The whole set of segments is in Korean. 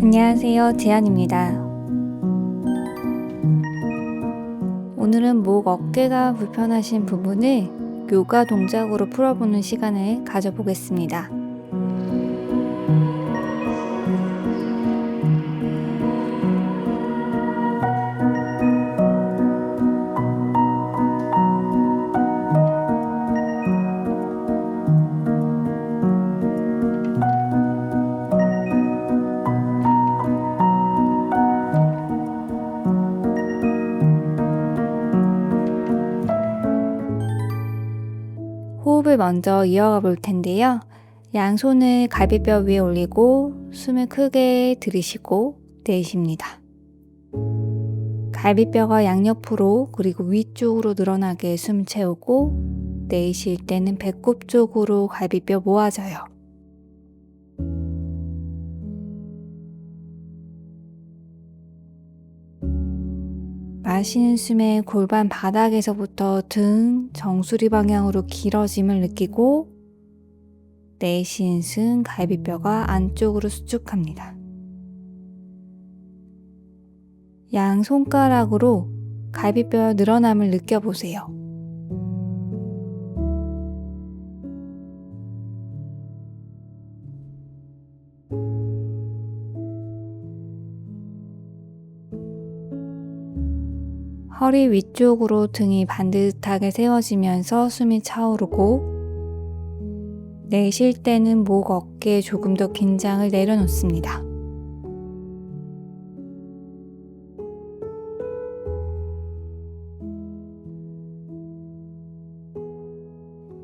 안녕하세요. 지안입니다. 오늘은 목 어깨가 불편하신 부분을 요가 동작으로 풀어보는 시간을 가져보겠습니다. 호흡을 먼저 이어가 볼 텐데요. 양손을 갈비뼈 위에 올리고 숨을 크게 들이쉬고 내쉽니다. 갈비뼈가 양옆으로 그리고 위쪽으로 늘어나게 숨 채우고 내쉴 때는 배꼽 쪽으로 갈비뼈 모아져요. 마시는 숨에 골반 바닥에서부터 등 정수리 방향으로 길어짐을 느끼고 내쉬는 숨 갈비뼈가 안쪽으로 수축합니다. 양 손가락으로 갈비뼈 늘어남을 느껴보세요. 허리 위쪽으로 등이 반듯하게 세워지면서 숨이 차오르고 내쉴 때는 목 어깨에 조금 더 긴장을 내려놓습니다.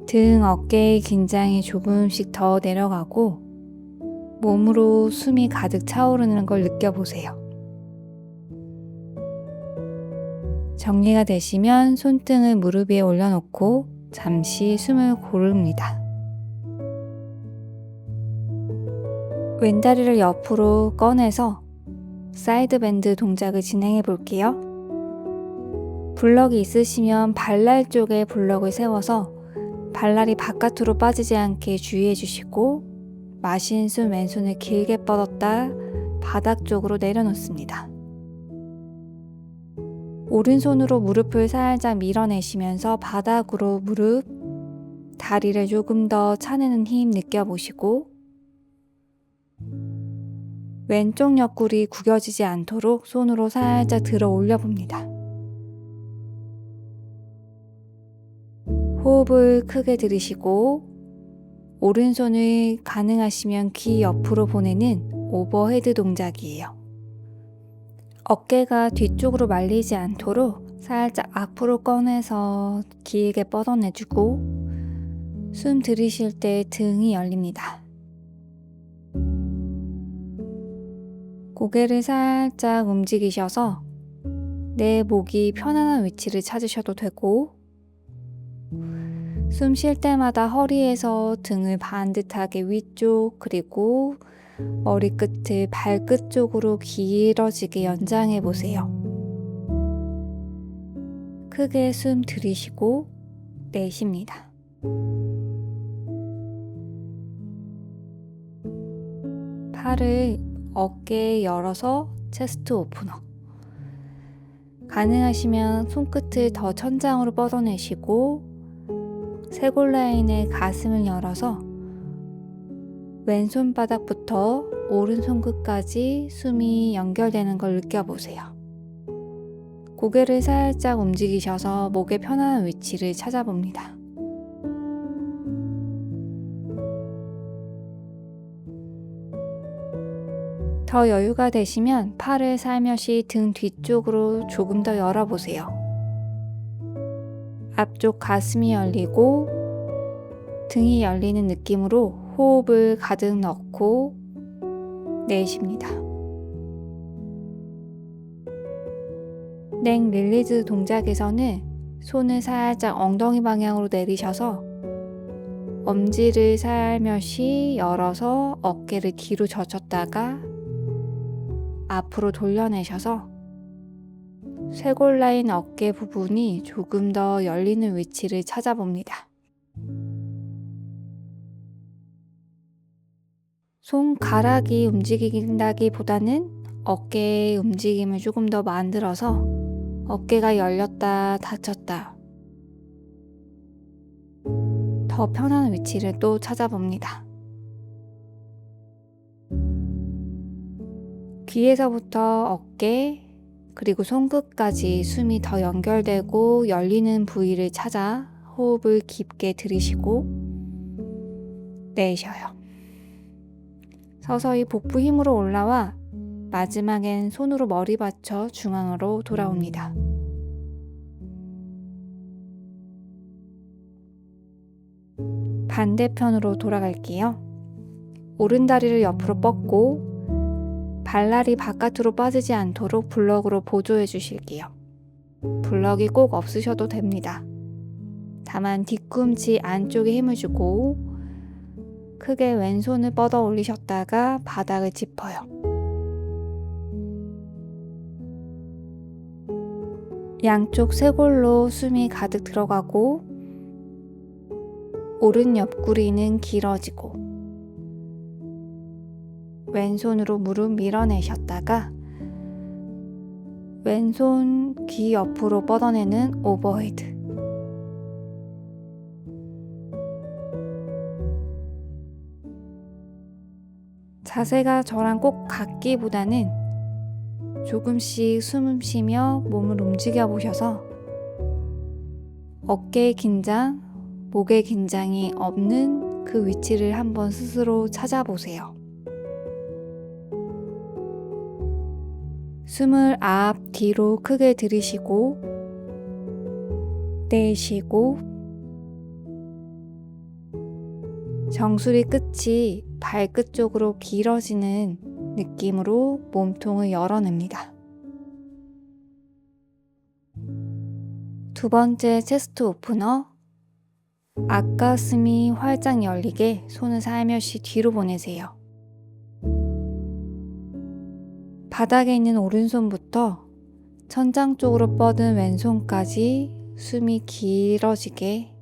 등 어깨의 긴장이 조금씩 더 내려가고 몸으로 숨이 가득 차오르는 걸 느껴보세요. 정리가 되시면 손등을 무릎 위에 올려놓고 잠시 숨을 고릅니다. 왼다리를 옆으로 꺼내서 사이드 밴드 동작을 진행해 볼게요. 블럭이 있으시면 발날 쪽에 블럭을 세워서 발날이 바깥으로 빠지지 않게 주의해 주시고 마신 숨 왼손을 길게 뻗었다 바닥 쪽으로 내려놓습니다. 오른손으로 무릎을 살짝 밀어내시면서 바닥으로 무릎, 다리를 조금 더 차내는 힘 느껴보시고 왼쪽 옆구리 구겨지지 않도록 손으로 살짝 들어 올려 봅니다. 호흡을 크게 들이쉬고 오른손을 가능하시면 귀 옆으로 보내는 오버헤드 동작이에요. 어깨가 뒤쪽으로 말리지 않도록 살짝 앞으로 꺼내서 길게 뻗어내주고 숨 들이쉴 때 등이 열립니다. 고개를 살짝 움직이셔서 내 목이 편안한 위치를 찾으셔도 되고 숨 쉴 때마다 허리에서 등을 반듯하게 위쪽 그리고 머리끝을 발끝 쪽으로 길어지게 연장해 보세요. 크게 숨 들이쉬고 내쉽니다. 팔을 어깨에 열어서 체스트 오프너. 가능하시면 손끝을 더 천장으로 뻗어내시고 쇄골 라인의 가슴을 열어서 왼손 바닥부터 오른손 끝까지 숨이 연결되는 걸 느껴보세요. 고개를 살짝 움직이셔서 목의 편안한 위치를 찾아봅니다. 더 여유가 되시면 팔을 살며시 등 뒤쪽으로 조금 더 열어보세요. 앞쪽 가슴이 열리고 등이 열리는 느낌으로 호흡을 가득 넣고 내쉽니다. 냉 릴리즈 동작에서는 손을 살짝 엉덩이 방향으로 내리셔서 엄지를 살며시 열어서 어깨를 뒤로 젖혔다가 앞으로 돌려내셔서 쇄골 라인 어깨 부분이 조금 더 열리는 위치를 찾아봅니다. 손가락이 움직인다기보다는 어깨의 움직임을 조금 더 만들어서 어깨가 열렸다 닫혔다. 더 편한 위치를 또 찾아봅니다. 귀에서부터 어깨, 그리고 손끝까지 숨이 더 연결되고 열리는 부위를 찾아 호흡을 깊게 들이쉬고 내쉬어요. 서서히 복부 힘으로 올라와 마지막엔 손으로 머리 받쳐 중앙으로 돌아옵니다. 반대편으로 돌아갈게요. 오른 다리를 옆으로 뻗고 발날이 바깥으로 빠지지 않도록 블럭으로 보조해 주실게요. 블럭이 꼭 없으셔도 됩니다. 다만 뒤꿈치 안쪽에 힘을 주고 크게 왼손을 뻗어 올리셨다가 바닥을 짚어요. 양쪽 쇄골로 숨이 가득 들어가고 오른 옆구리는 길어지고 왼손으로 무릎 밀어내셨다가 왼손 귀 옆으로 뻗어내는 오버헤드 자세가 저랑 꼭 같기보다는 조금씩 숨을 쉬며 몸을 움직여 보셔서 어깨의 긴장, 목의 긴장이 없는 그 위치를 한번 스스로 찾아보세요. 숨을 앞, 뒤로 크게 들이쉬고 내쉬고 정수리 끝이 발끝 쪽으로 길어지는 느낌으로 몸통을 열어냅니다. 두 번째 체스트 오프너 앞가슴이 활짝 열리게 손을 살며시 뒤로 보내세요. 바닥에 있는 오른손부터 천장 쪽으로 뻗은 왼손까지 숨이 길어지게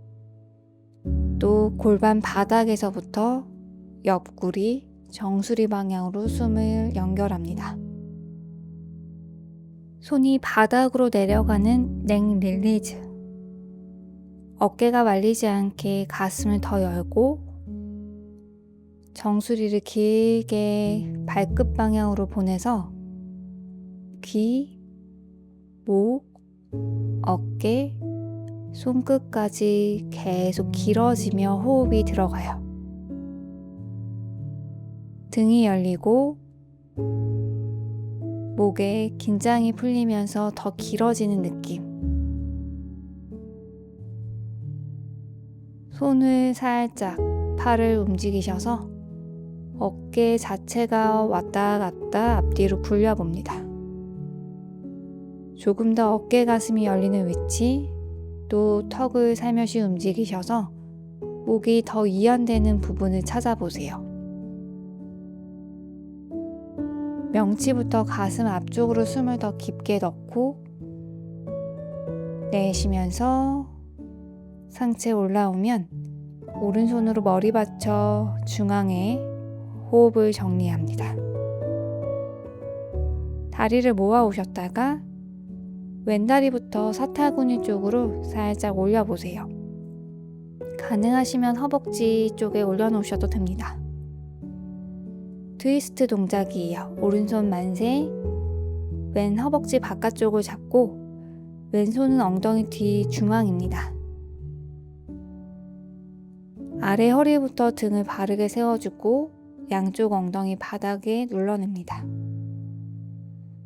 또 골반 바닥에서부터 옆구리, 정수리 방향으로 숨을 연결합니다. 손이 바닥으로 내려가는 넥 릴리즈. 어깨가 말리지 않게 가슴을 더 열고 정수리를 길게 발끝 방향으로 보내서 귀, 목, 어깨, 손끝까지 계속 길어지며 호흡이 들어가요. 등이 열리고 목에 긴장이 풀리면서 더 길어지는 느낌. 손을 살짝 팔을 움직이셔서 어깨 자체가 왔다 갔다 앞뒤로 굴려봅니다. 조금 더 어깨 가슴이 열리는 위치, 또 턱을 살며시 움직이셔서 목이 더 이완되는 부분을 찾아보세요. 명치부터 가슴 앞쪽으로 숨을 더 깊게 넣고 내쉬면서 상체 올라오면 오른손으로 머리 받쳐 중앙에 호흡을 정리합니다. 다리를 모아 오셨다가 왼다리부터 사타구니 쪽으로 살짝 올려보세요. 가능하시면 허벅지 쪽에 올려놓으셔도 됩니다. 트위스트 동작이에요. 오른손 만세, 왼 허벅지 바깥쪽을 잡고 왼손은 엉덩이 뒤 중앙입니다. 아래 허리부터 등을 바르게 세워주고 양쪽 엉덩이 바닥에 눌러냅니다.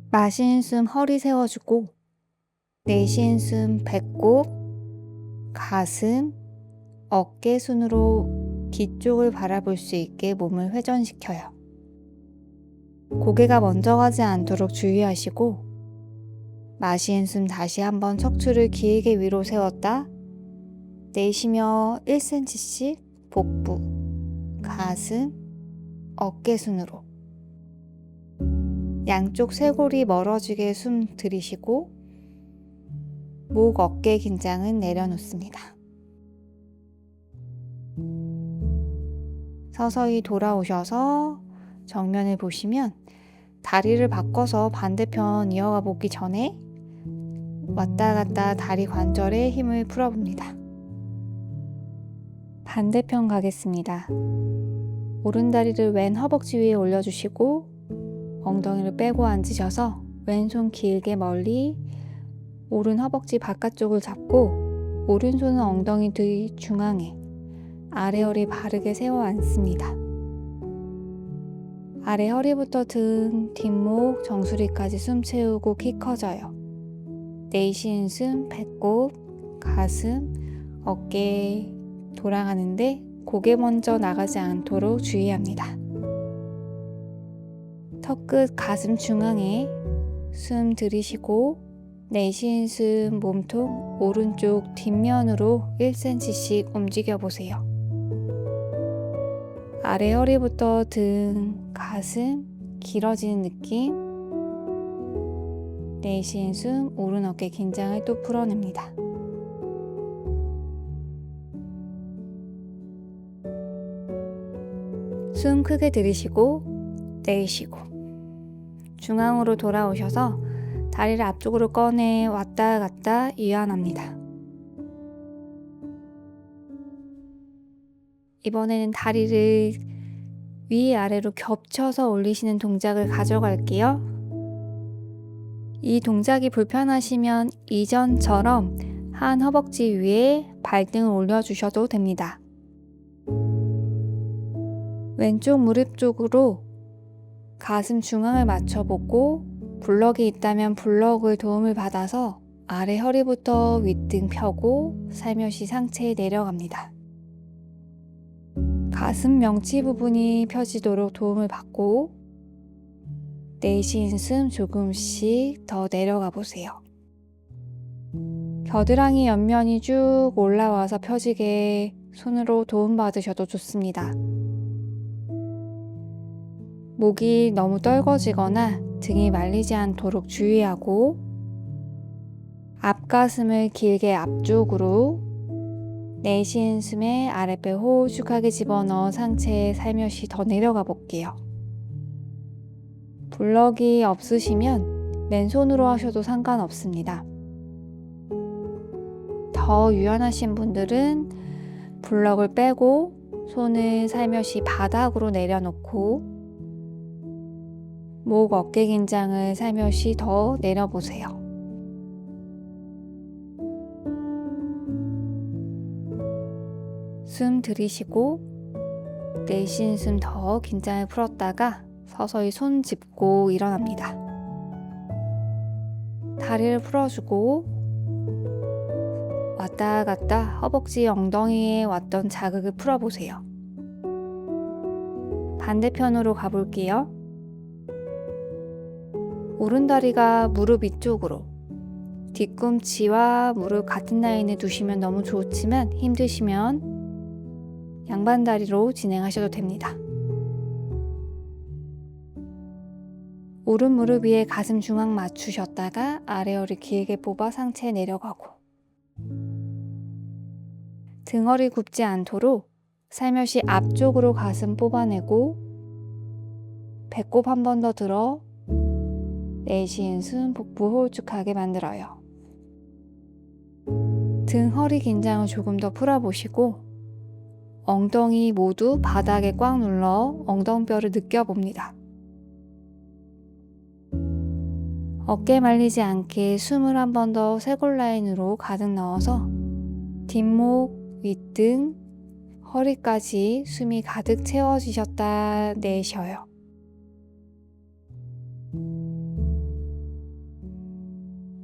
마신 숨 허리 세워주고 내쉰 숨 배꼽, 가슴, 어깨 순으로 뒤쪽을 바라볼 수 있게 몸을 회전시켜요. 고개가 먼저 가지 않도록 주의하시고 마신 숨 다시 한번 척추를 길게 위로 세웠다 내쉬며 1cm씩 복부, 가슴, 어깨 순으로 양쪽 쇄골이 멀어지게 숨 들이쉬고 목 어깨 긴장은 내려놓습니다. 서서히 돌아오셔서 정면을 보시면 다리를 바꿔서 반대편 이어가 보기 전에 왔다 갔다 다리 관절에 힘을 풀어봅니다. 반대편 가겠습니다. 오른 다리를 왼 허벅지 위에 올려주시고 엉덩이를 빼고 앉으셔서 왼손 길게 멀리 오른 허벅지 바깥쪽을 잡고 오른손은 엉덩이 뒤 중앙에 아래 허리 바르게 세워 앉습니다. 아래 허리부터 등, 뒷목, 정수리까지 숨 채우고 키 커져요. 내쉬는 숨, 배꼽, 가슴, 어깨 돌아가는데 고개 먼저 나가지 않도록 주의합니다. 턱끝 가슴 중앙에 숨 들이쉬고 내쉬는 숨 몸통 오른쪽 뒷면으로 1cm씩 움직여 보세요. 아래 허리부터 등, 가슴 길어지는 느낌. 내쉬는 숨 오른 어깨 긴장을 또 풀어냅니다. 숨 크게 들이쉬고 내쉬고 중앙으로 돌아오셔서 다리를 앞쪽으로 꺼내 왔다 갔다 이완합니다. 이번에는 다리를 위 아래로 겹쳐서 올리시는 동작을 가져갈게요. 이 동작이 불편하시면 이전처럼 한 허벅지 위에 발등을 올려주셔도 됩니다. 왼쪽 무릎 쪽으로 가슴 중앙을 맞춰보고 블럭이 있다면 블럭을 도움을 받아서 아래 허리부터 윗등 펴고 살며시 상체에 내려갑니다. 가슴 명치 부분이 펴지도록 도움을 받고 내쉬는 숨 조금씩 더 내려가 보세요. 겨드랑이 옆면이 쭉 올라와서 펴지게 손으로 도움받으셔도 좋습니다. 목이 너무 떨거지거나 등이 말리지 않도록 주의하고 앞가슴을 길게 앞쪽으로 내쉬는 숨에 아랫배 호흡하게 집어넣어 상체에 살며시 더 내려가 볼게요. 블럭이 없으시면 맨손으로 하셔도 상관없습니다. 더 유연하신 분들은 블럭을 빼고 손을 살며시 바닥으로 내려놓고 목 어깨 긴장을 살며시 더 내려보세요. 숨 들이쉬고 내쉬는 숨더 긴장을 풀었다가 서서히 손 짚고 일어납니다. 다리를 풀어주고 왔다 갔다 허벅지 엉덩이에 왔던 자극을 풀어보세요. 반대편으로 가볼게요. 오른다리가 무릎 위쪽으로 뒤꿈치와 무릎 같은 라인에 두시면 너무 좋지만 힘드시면 양반 다리로 진행하셔도 됩니다. 오른 무릎 위에 가슴 중앙 맞추셨다가 아래 허리 길게 뽑아 상체에 내려가고 등허리 굽지 않도록 살며시 앞쪽으로 가슴 뽑아내고 배꼽 한 번 더 들어 내쉬는 숨 복부 홀쭉하게 만들어요. 등 허리 긴장을 조금 더 풀어보시고 엉덩이 모두 바닥에 꽉 눌러 엉덩뼈를 느껴봅니다. 어깨 말리지 않게 숨을 한 번 더 쇄골 라인으로 가득 넣어서 뒷목, 윗등, 허리까지 숨이 가득 채워지셨다 내쉬어요.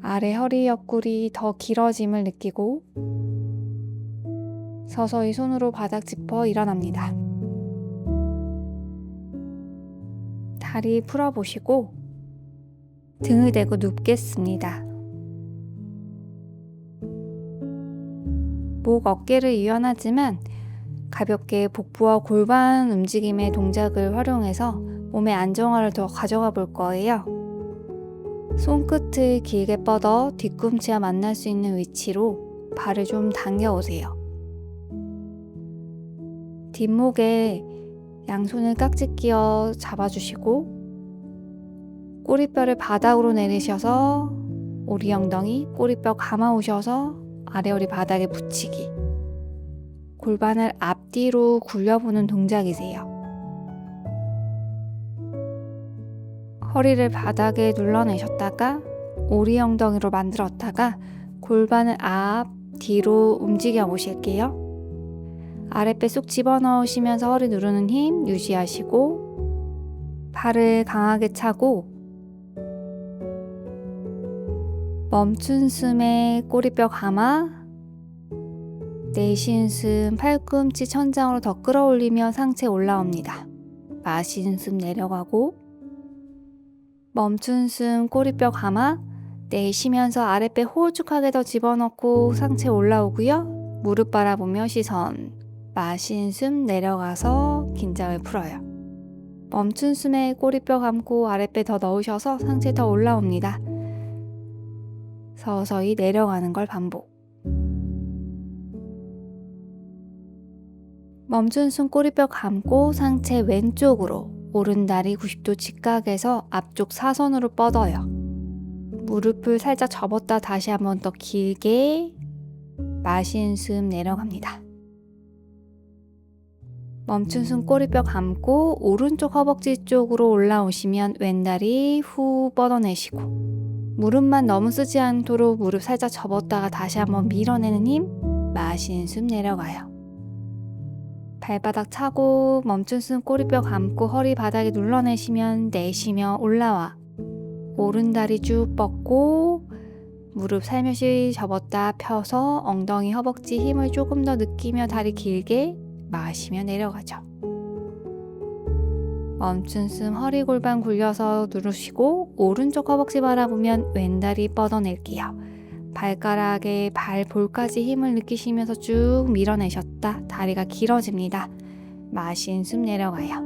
아래 허리 옆구리 더 길어짐을 느끼고 서서히 손으로 바닥 짚어 일어납니다. 다리 풀어보시고 등을 대고 눕겠습니다. 목 어깨를 이완하지만 가볍게 복부와 골반 움직임의 동작을 활용해서 몸의 안정화를 더 가져가 볼 거예요. 손끝을 길게 뻗어 뒤꿈치와 만날 수 있는 위치로 발을 좀 당겨 오세요. 뒷목에 양손을 깍지 끼어 잡아주시고 꼬리뼈를 바닥으로 내리셔서 오리 엉덩이 꼬리뼈 감아 오셔서 아래허리 바닥에 붙이기 골반을 앞뒤로 굴려보는 동작이세요. 허리를 바닥에 눌러내셨다가 오리 엉덩이로 만들었다가 골반을 앞, 뒤로 움직여 보실게요. 아랫배 쏙 집어넣으시면서 허리 누르는 힘 유지하시고 발을 강하게 차고 멈춘 숨에 꼬리뼈 감아 내쉬는 숨 팔꿈치 천장으로 더 끌어올리며 상체 올라옵니다. 마시는 숨 내려가고 멈춘 숨 꼬리뼈 감아 내쉬면서 아랫배 호흡축하게 더 집어넣고 상체 올라오고요. 무릎 바라보며 시선 마신 숨 내려가서 긴장을 풀어요. 멈춘 숨에 꼬리뼈 감고 아랫배 더 넣으셔서 상체 더 올라옵니다. 서서히 내려가는 걸 반복. 멈춘 숨 꼬리뼈 감고 상체 왼쪽으로 오른다리 90도 직각에서 앞쪽 사선으로 뻗어요. 무릎을 살짝 접었다 다시 한번 더 길게 마신 숨 내려갑니다. 멈춘 숨 꼬리뼈 감고 오른쪽 허벅지 쪽으로 올라오시면 왼다리 후 뻗어내시고 무릎만 너무 쓰지 않도록 무릎 살짝 접었다가 다시 한번 밀어내는 힘 마신 숨 내려가요. 발바닥 차고 멈춘 숨 꼬리뼈 감고 허리 바닥에 눌러내시면 내쉬며 올라와 오른 다리 쭉 뻗고 무릎 살며시 접었다 펴서 엉덩이 허벅지 힘을 조금 더 느끼며 다리 길게 마시며 내려가죠. 멈춘 숨 허리 골반 굴려서 누르시고 오른쪽 허벅지 바라보면 왼다리 뻗어낼게요. 발가락에 발 볼까지 힘을 느끼시면서 쭉 밀어내셨다. 다리가 길어집니다. 마신 숨 내려가요.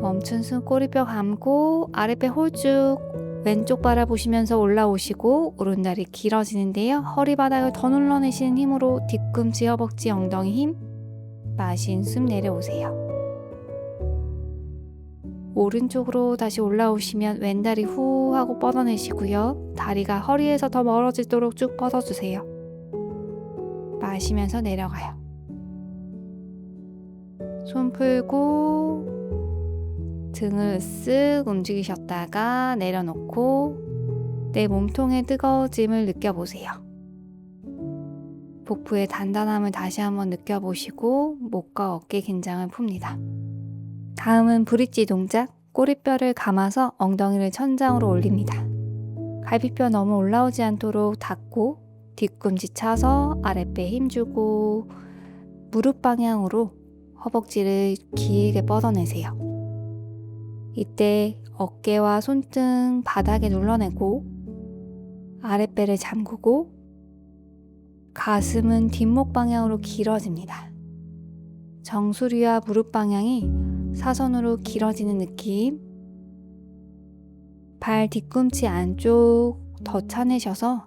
멈춘 숨 꼬리뼈 감고 아랫배 홀쭉 왼쪽 바라보시면서 올라오시고 오른다리 길어지는데요. 허리 바닥을 더 눌러내시는 힘으로 뒤꿈치, 허벅지, 엉덩이 힘 마신 숨 내려오세요. 오른쪽으로 다시 올라오시면 왼다리 후 하고 뻗어내시고요. 다리가 허리에서 더 멀어지도록 쭉 뻗어주세요. 마시면서 내려가요. 손 풀고 등을 쓱 움직이셨다가 내려놓고 내 몸통의 뜨거워짐을 느껴보세요. 복부의 단단함을 다시 한번 느껴보시고 목과 어깨 긴장을 풉니다. 다음은 브릿지 동작. 꼬리뼈를 감아서 엉덩이를 천장으로 올립니다. 갈비뼈 너무 올라오지 않도록 닫고 뒤꿈치 차서 아랫배 힘주고 무릎 방향으로 허벅지를 길게 뻗어내세요. 이때 어깨와 손등 바닥에 눌러내고 아랫배를 잠그고 가슴은 뒷목 방향으로 길어집니다. 정수리와 무릎 방향이 사선으로 길어지는 느낌. 발 뒤꿈치 안쪽 더 차내셔서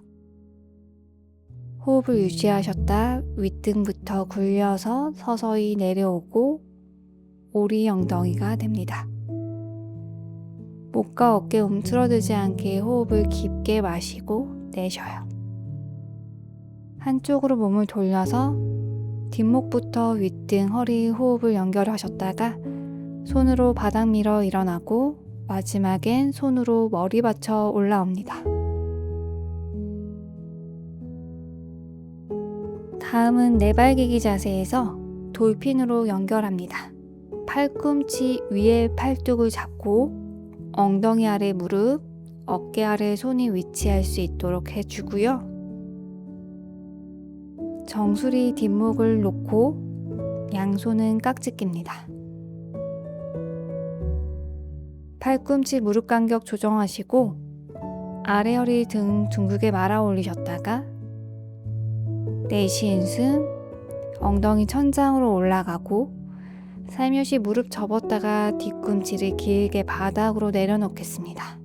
호흡을 유지하셨다 윗등부터 굴려서 서서히 내려오고 오리 엉덩이가 됩니다. 목과 어깨 움츠러들지 않게 호흡을 깊게 마시고 내쉬어요. 한쪽으로 몸을 돌려서 뒷목부터 윗등, 허리 호흡을 연결하셨다가 손으로 바닥 밀어 일어나고 마지막엔 손으로 머리 받쳐 올라옵니다. 다음은 네발기기 자세에서 돌핀으로 연결합니다. 팔꿈치 위에 팔뚝을 잡고 엉덩이 아래 무릎, 어깨 아래 손이 위치할 수 있도록 해주고요. 정수리 뒷목을 놓고 양손은 깍지 낍니다. 팔꿈치 무릎 간격 조정하시고 아래 허리 등 둥글게 말아 올리셨다가 내쉬는 숨 엉덩이 천장으로 올라가고 살며시 무릎 접었다가 뒤꿈치를 길게 바닥으로 내려놓겠습니다.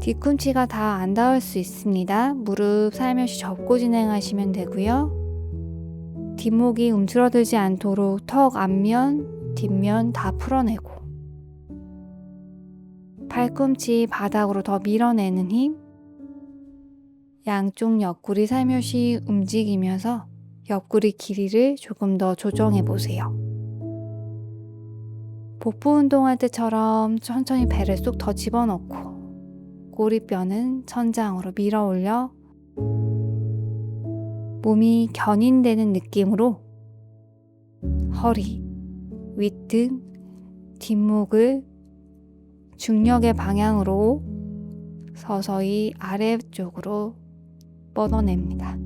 뒤꿈치가 다 안 닿을 수 있습니다. 무릎 살며시 접고 진행하시면 되고요. 뒷목이 움츠러들지 않도록 턱 앞면, 뒷면 다 풀어내고 팔꿈치 바닥으로 더 밀어내는 힘 양쪽 옆구리 살며시 움직이면서 옆구리 길이를 조금 더 조정해 보세요. 복부 운동할 때처럼 천천히 배를 쏙 더 집어넣고 꼬리뼈는 천장으로 밀어 올려 몸이 견인되는 느낌으로 허리, 윗등, 뒷목을 중력의 방향으로 서서히 아래쪽으로 뻗어냅니다.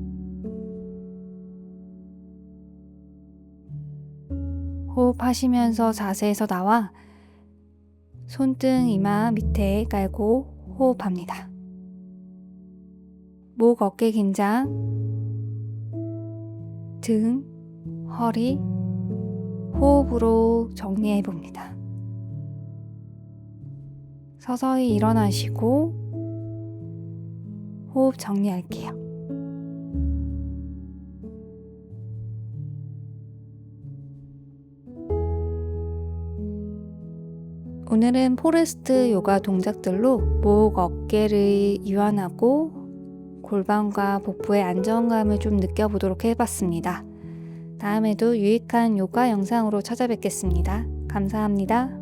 호흡하시면서 자세에서 나와 손등 이마 밑에 깔고 호흡합니다. 목 어깨 긴장, 등, 허리, 호흡으로 정리해 봅니다. 서서히 일어나시고 호흡 정리할게요. 오늘은 포레스트 요가 동작들로 목, 어깨를 이완하고 골반과 복부의 안정감을 좀 느껴보도록 해봤습니다. 다음에도 유익한 요가 영상으로 찾아뵙겠습니다. 감사합니다.